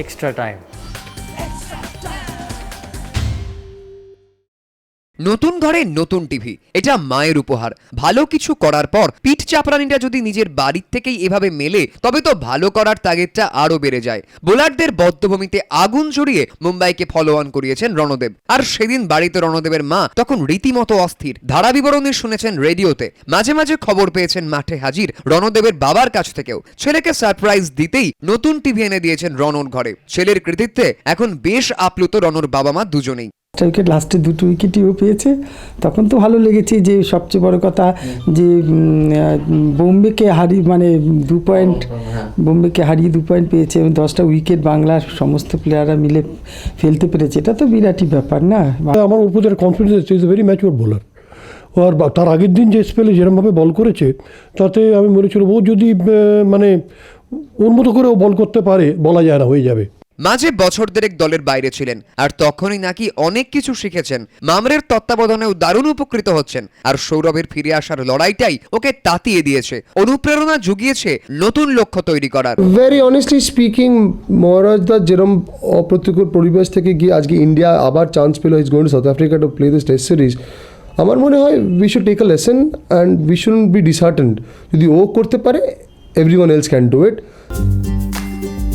extra time. নতুন ঘরে নতুন টিভি। এটা মায়ের উপহার। ভালো কিছু করার পর পিঠ চাপড়ানিটা যদি নিজের বাড়ির থেকেই এভাবে মেলে, তবে তো ভালো করার তাগেদটা আরও বেড়ে যায়। বোলারদের বদ্ধভূমিতে আগুন জড়িয়ে মুম্বাইকে ফলো অন করিয়েছেন রণদেব। আর সেদিন বাড়িতে রণদেবের মা তখন রীতিমতো অস্থির। ধারা বিবরণী শুনেছেন রেডিওতে। মাঝে মাঝে খবর পেয়েছেন মাঠে হাজির রণদেবের বাবার কাছ থেকেও। ছেলেকে সারপ্রাইজ দিতেই নতুন টিভি এনে দিয়েছেন রণর ঘরে। ছেলের কৃতিত্বে এখন বেশ আপ্লুত রণর বাবা মা দুজনেই। একটা উইকেট লাস্টে দুটো উইকেটইও পেয়েছে। তখন তো ভালো লেগেছে যে সবচেয়ে বড় কথা যে বোম্বেকে হারিয়ে মানে দু পয়েন্ট বোম্বেকে হারিয়ে দু পয়েন্ট পেয়েছে এবং দশটা উইকেট বাংলার সমস্ত প্লেয়াররা মিলে ফেলতে পেরেছে। এটা তো বিরাটই ব্যাপার না? আমার প্রতি confidence is a very mature bowler আর তার আগের দিন যে স্পেলে যেরমভাবে বল করেছে তাতে আমি মনে ছিল ও যদি মানে ওর মতো করে ও বল করতে পারে বলা যায় না হয়ে যাবে। মাঝে বছর দেড়েক দলের বাইরে ছিলেন, আর তখনই নাকি অনেক কিছু শিখেছেন। মামরের তত্ত্বাবধানেও দারুণ উপকৃত হচ্ছেন, আর সৌরভের ফিরে আসার লড়াইটাই ওকে তাতিয়ে দিয়েছে, অনুপ্রেরণা জুগিয়েছে নতুন লক্ষ্য তৈরি করার। ভেরি অনেস্টলি স্পিকিং মহারাজদা যেরম অপ্রতিকূল পরিবেশ থেকে গিয়ে আজকে ইন্ডিয়া আবার চান্স পেল is given South Africa to play this test series আমার মনে হয় we should take a lesson and we should be disheartened যদি ও করতে পারে everyone else can do it